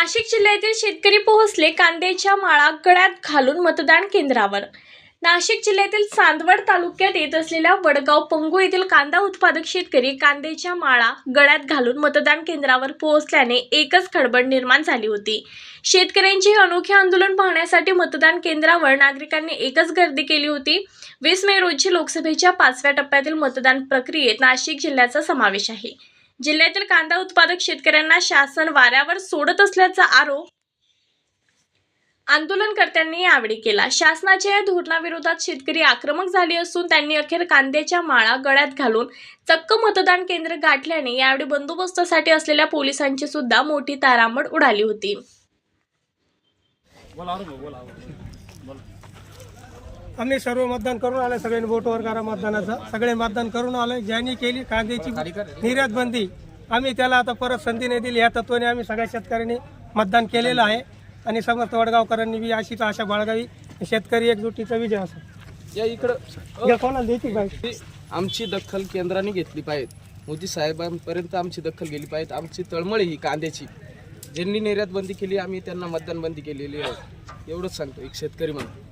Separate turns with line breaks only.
नाशिक जिल्ह्यातील शेतकरी पोहोचले कांद्याच्या माळा गळ्यात घालून मतदान केंद्रावर. नाशिक जिल्ह्यातील चांदवड तालुक्यात येत असलेल्या वडगाव पंगू येथील कांदा उत्पादक शेतकरी कांद्याच्या माळा गळ्यात घालून मतदान केंद्रावर पोहोचल्याने एकच खडबड निर्माण झाली होती. शेतकऱ्यांचे हे अनोखे आंदोलन पाहण्यासाठी मतदान केंद्रावर नागरिकांनी एकच गर्दी केली होती. वीस मे रोजी लोकसभेच्या पाचव्या टप्प्यातील मतदान प्रक्रियेत नाशिक जिल्ह्याचा समावेश आहे. जिल्ह्यातील कांदा उत्पादक शेतकऱ्यांना शासन वाऱ्यावर सोडत असल्याचा आरोप आंदोलनकर्त्यांनी यावेळी केला. शासनाच्या या धोरणाविरोधात शेतकरी आक्रमक झाले असून त्यांनी अखेर कांद्याच्या माळा गळ्यात घालून चक्क मतदान केंद्र गाठल्याने यावेळी बंदोबस्तासाठी असलेल्या पोलिसांची सुद्धा मोठी तारांबळ उडाली होती.
आम्ही सर्व मतदान करून आले सगळ्यांनी बोटवर करा मतदानाचं. सगळे मतदान करून आले ज्यांनी केली कांद्याची निर्यात बंदी आम्ही त्याला आता परत संधी नाही दिली. या तत्वाने आम्ही सगळ्या शेतकऱ्यांनी मतदान केलेलं आहे. आणि समस्त वडगावकरांनी बी अशीच आशा बाळगावी. शेतकरी एकजुटीचा विजय असो
या इकडं
कोणाला द्यायची पाहिजे
आमची दखल केंद्राने घेतली पाहिजे मोदी साहेबांपर्यंत आमची दखल गेली पाहिजे आमची तळमळ ही कांद्याची. ज्यांनी निर्यात बंदी केली आम्ही त्यांना मतदान बंदी केलेली आहे. एवढंच सांगतो एक शेतकरी म्हणून.